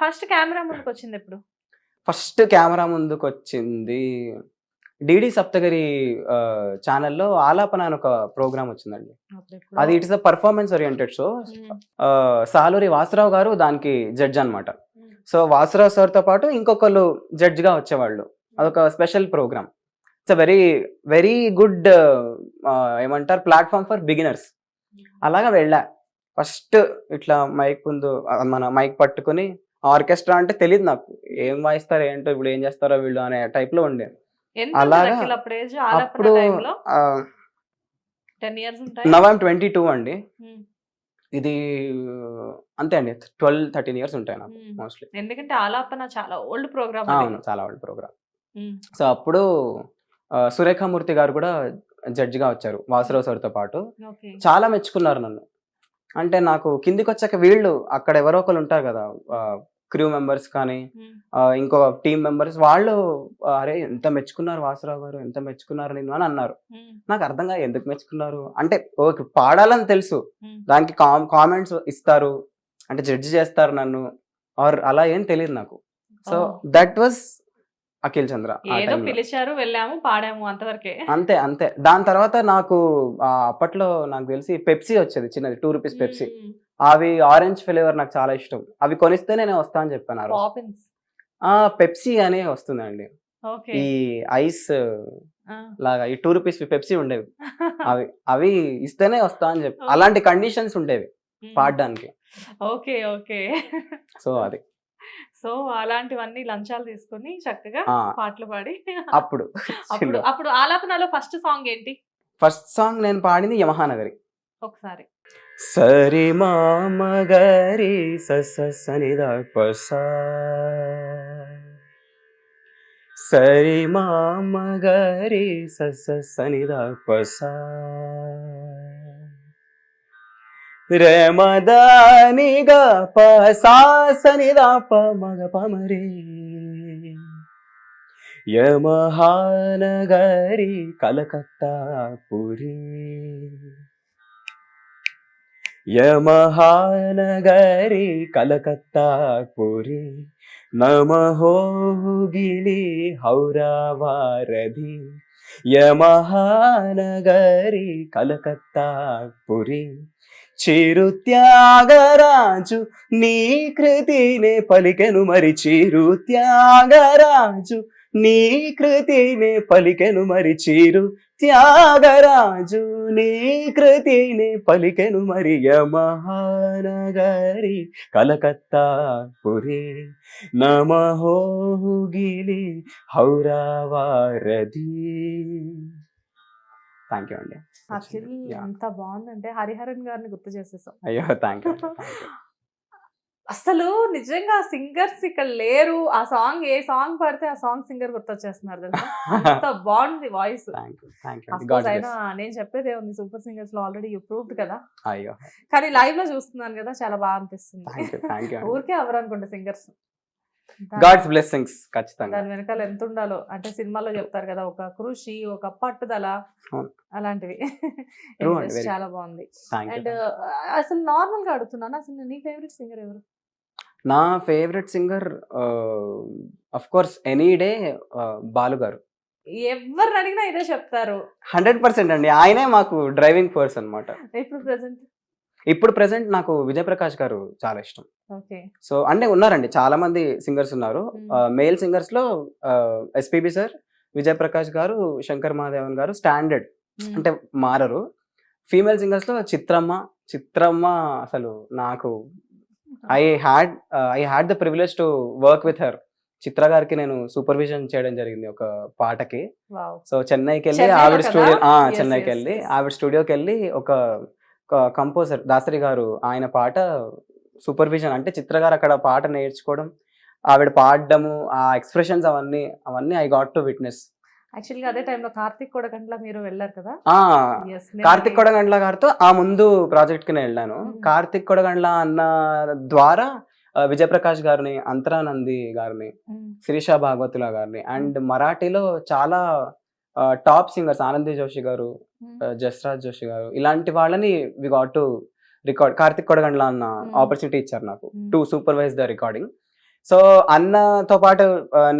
First camera ముందుకు వచ్చింది ఎప్పుడు? ఫస్ట్ కెమెరా ముందుకు వచ్చింది డిడి సప్తగిరి ఛానల్లో ఆలాపన అని ఒక ప్రోగ్రామ్ వచ్చిందండి. అది it is a performance oriented show Saluri Vasarao garu దానికి జడ్జ్ అన్నమాట. సో వాసరావు సార్తో పాటు ఇంకొకరు జడ్జ్గా వచ్చేవాళ్ళు. అదొక special program it's a very very good ఏమంటారు ప్లాట్ఫామ్ ఫర్ బిగినర్స్ అలాగా వెళ్ళా. ఫస్ట్ ఇట్లా మైక్ ముందు మన మైక్ పట్టుకుని ఆర్కెస్ట్రా అంటే తెలియదు నాకు. ఏం వాయిస్తారో ఏంటో ఇప్పుడు ఏం చేస్తారో వీళ్ళు అనే type లో ఉండే. అలాగా అప్పుడు నవం ట్వంటీ టూ అండి. ఉమ్, ఇది అంతే అండి. ట్వెల్వ్ థర్టీన్ ఇయర్స్ ఉంటాయి నాకు. మోస్ట్లీ ఎందుకంటే ఆలాపన చాలా ఓల్డ్ ప్రోగ్రామ్ అవును చాలా వాళ్ళ ప్రోగ్రామ్ సో అప్పుడు సురేఖామూర్తి గారు కూడా జడ్జిగా వచ్చారు వాసురావు సార్తో పాటు. చాలా మెచ్చుకున్నారు నన్ను. అంటే నాకు కిందికి వచ్చాక వీళ్ళు అక్కడ ఎవరో ఒకరు ఉంటారు కదా క్రూ మెంబర్స్ కానీ ఇంకో టీం మెంబర్స్ వాళ్ళు అరే ఎంత మెచ్చుకున్నారు వాసురావు గారు ఎంత మెచ్చుకున్నారు నేను అని అన్నారు. నాకు అర్థం కాదు ఎందుకు మెచ్చుకున్నారు? అంటే ఓకే పాడాలని తెలుసు. దానికి కామెంట్స్ ఇస్తారు. అంటే జడ్జి చేస్తారు నన్ను. ఆర్ అలా ఏం తెలియదు నాకు. So that was Akhil Chandra ఏదో. పిలిచారు వెళ్ళాము పాడాము అంతవరకే. అంతే అంతే. దాని తర్వాత నాకు అప్పట్లో నాకు తెలిసి పెప్సీ వచ్చేది చిన్నది టూ రూపీస్ పెప్సీ అవి ఆరెంజ్ ఫ్లేవర్ నాకు చాలా ఇష్టం. అవి కొనిస్తే నేను వస్తా అని చెప్పాను పెప్సీ అనే వస్తుందండి. ఈ ఐస్. లాగా ఈ టూ రూపీస్ పెప్సీ ఉండేవి. అవి అవి ఇస్తేనే వస్తా అని చెప్పి. అలాంటి కండిషన్స్ ఉండేవి. పాడడానికి. Okay okay. సో అది. సో అలాంటివన్నీ లంచాలు తీసుకొని చక్కగా పాటలు పాడి అప్పుడు అప్పుడు అప్పుడు ఆలాపనలో ఫస్ట్ సాంగ్ ఏంటి? ఫస్ట్ సాంగ్ నేను పాడింది యమహానగరి. ఒకసారి. సరి మామగరి సస సనిద పస సరి మామగరి సస సనిద పస రేమదానిగ పసా సనిద ప మగ పమరే యమహానగరి కలకత్తా పురి యమహానగరి కలకత్తా పురి నమహోగిలి హౌరావారధి యమహానగరి కలకత్తా పురి. చిరు త్యాగరాజు నీ కృతినే పలికెను మరి చిరు త్యాగరాజు నీ కృతినే పలికెను మరి చిరు త్యాగరాజు నీ కృతినే పలికెను మరి యమహానగరి కలకత్తా పురి నమహోగిలి హౌరావారధి థ్యాంక్ యూ అండి. ఎంత బాగుందంటే హరిహరన్ గారిని గుర్తు చేసేసాం. అయ్యో థ్యాంక్ యూ అసలు నిజంగా సింగర్స్ ఇక్కడ లేరు. ఆ సాంగ్ ఏ సాంగ్ పడితే ఆ సాంగ్ సింగర్ గుర్తొచ్చేస్తున్నారు తెలుసా? బాగుంది వాయిస్. అయినా నేను చెప్పేదే ఉంది. సూపర్ సింగర్స్లో ఆల్రెడీ యూ ప్రూవ్డ్ కదా. అయ్యో. కానీ లైవ్లో చూస్తున్నాను కదా చాలా బాగా అనిపిస్తుంది. ఊరికే ఎవరు అనుకుంటే సింగర్స్ గాడ్స్ బ్లెస్సింగ్స్ ఖచ్చితంగా. దాని వెనకాల ఎంత ఉండాలో. అంటే సినిమాలో చెప్తారు కదా ఒక కృషి ఒక పట్టుదల. అలాంటివి. చాలా బాగుంది. అండ్ యూ అసలు నార్మల్గా అడుగుతున్నాను. అసలు నీ ఫేవరెట్ సింగర్ ఎవరు? నా favourite singer of course any day Balu garu. ఎవరిని అడిగినా ఇదే చెప్తారు. హండ్రెడ్ పర్సెంట్ అండి. ఆయనే మాకు డ్రైవింగ్ ఫోర్స్ అన్నమాట. ఇప్పుడు ప్రెసెంట్? ఇప్పుడు ప్రెసెంట్ నాకు విజయ్ ప్రకాష్ గారు చాలా ఇష్టం. ఓకే. సో అంటే ఉన్నారండి. చాలా మంది సింగర్స్ ఉన్నారు. మేల్ సింగర్స్లో ఎస్పీబి సార్ విజయ్ ప్రకాష్ గారు శంకర్ మహాదేవన్ గారు స్టాండర్డ్. అంటే మారరు. ఫీమేల్ సింగర్స్లో చిత్రమ్మ చిత్రమ్మ అసలు నాకు I had I had the privilege to work with her Chitra గారికి నేను సూపర్విజన్ చేయడం జరిగింది ఒక పాటకి. సో చెన్నైకి వెళ్ళి ఆవిడ? స్టూడియో చెన్నైకి వెళ్ళి. ఆవిడ స్టూడియోకి వెళ్ళి ఒక కంపోజర్ దాసరి గారు ఆయన పాట సూపర్విజన్ అంటే చిత్ర గారు అక్కడ పాట నేర్చుకోవడం ఆవిడ పాడడము ఆ ఎక్స్ప్రెషన్స్ అవన్నీ అవన్నీ ఐ గాట్ టు విట్నెస్ యాక్చువల్గా అదే టైంలో కార్తిక్ కొడగంట్ల మీరు వెళ్ళారు కదా? కార్తిక్ కొడగండ్ల గారితో ఆ ముందు ప్రాజెక్ట్కి నేను వెళ్ళాను. కార్తిక్ కొడగండ్ల అన్న ద్వారా విజయప్రకాష్ గారిని అంతరానంది గారిని శిరీష భాగవతుల గారిని అండ్ మరాఠీలో చాలా టాప్ సింగర్స్ ఆనంది జోషి గారు జస్రాజ్ జోషి గారు ఇలాంటి వాళ్ళని we got to record. Karthik Kodagandla అన్న. ఆపర్చునిటీ ఇచ్చారు నాకు. To supervise the recording. So అన్నతో పాటు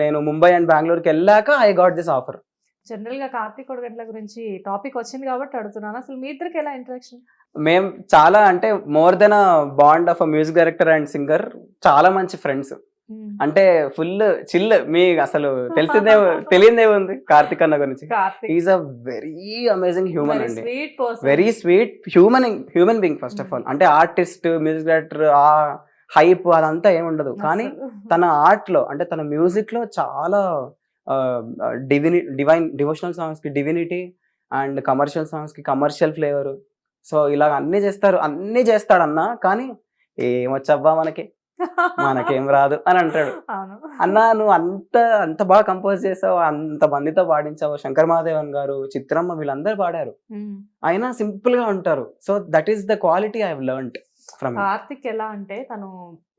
నేను ముంబై అండ్ బెంగళూరుకి వెళ్ళాక ఐ గాట్ దిస్ ఆఫర్ జనరల్గా కార్తీక్ కొడగంట్ల గురించి టాపిక్ వచ్చింది కాబట్టి అడుగుతున్నాను. అసలు మీ ఇద్దరికి ఎలా ఇంటరాక్షన్ మేం చాలా అంటే more then bond of a music director and singer చాలా మంచి ఫ్రెండ్స్ అంటే ఫుల్ చిల్ మీ అసలు తెలిసిందే తెలియదే ఉంది కార్తిక్ అన్న గురించి. Is a very amazing human అండి. Very sweet human human being first of all అంటే ఆర్టిస్ట్ మ్యూజిక్ డైరెక్టర్ ఆ హైప్ అదంతా ఏమి ఉండదు. కానీ తన ఆర్ట్లో అంటే తన మ్యూజిక్లో చాలా డివిని డివైన్ డివోషనల్ సాంగ్స్కి డివినిటీ అండ్ కమర్షియల్ సాంగ్స్కి కమర్షియల్ ఫ్లేవర్. సో ఇలా అన్ని చేస్తారు. అన్ని చేస్తాడన్నా కానీ ఏమొచ్చబ్బా మనకి? మనకేం రాదు అని అంటాడు. అన్నా నువ్వు అంత అంత బాగా కంపోజ్ చేసావు అంత మందితో పాడించావు. శంకర్ మహాదేవన్ గారు చిత్రమ్మ వీళ్ళందరూ పాడారు. అయినా సింపుల్గా ఉంటారు. So that is the quality I learn from Karthik ఎలా అంటే తను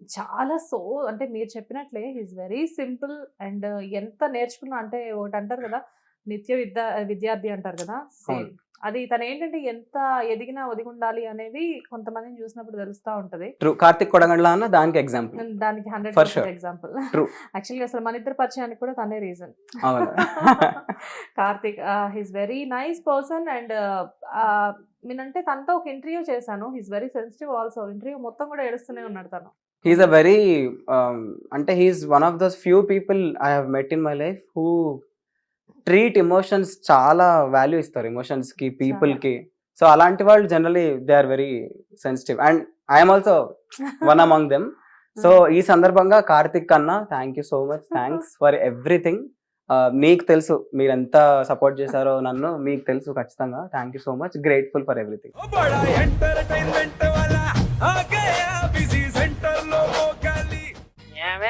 చాలా సో అంటే మీరు చెప్పినట్లే ఈజ్ వెరీ సింపుల్ అండ్ ఎంత నేర్చుకున్నా అంటే ఒకటి అంటారు కదా నిత్య విద్యా విద్యార్థి అంటారు కదా! సేమ్. అది తను ఏంటంటే ఎంత ఎదిగినా ఒదిగి ఉండాలి అనేది కొంతమందిని చూసినప్పుడు తెలుస్తా ఉంటది. ట్రూ. కార్తిక్ కొడగండ్ల అన్న దానికి ఎగ్జాంపుల్. దానికి హండ్రెడ్ sure. ఎగ్జాంపుల్. యాక్చువల్లీ అసలు మన ఇద్దరు పరిచయానికి కూడా తనే reason. Karthik he's very nice person and నేనంటే తనతో ఒక ఇంటర్వ్యూ చేశాను. He's very sensitive also. Interview మొత్తం కూడా ఏడుస్తూనే ఉన్నాడు తను. హీస్ అ వెరీ అంటే he's one of those few people I have met in my life who treat emotions చాలా వాల్యూ ఇస్తారు ఎమోషన్స్కి పీపుల్కి. సో అలాంటి వాళ్ళు generally they are very sensitive and I'm also one among them so ఈ సందర్భంగా కార్తిక్ అన్న thank you so much thanks for everything మీకు తెలుసు మీరు ఎంత సపోర్ట్ చేశారో నన్ను మీకు తెలుసు ఖచ్చితంగా. Thank you so much grateful for everything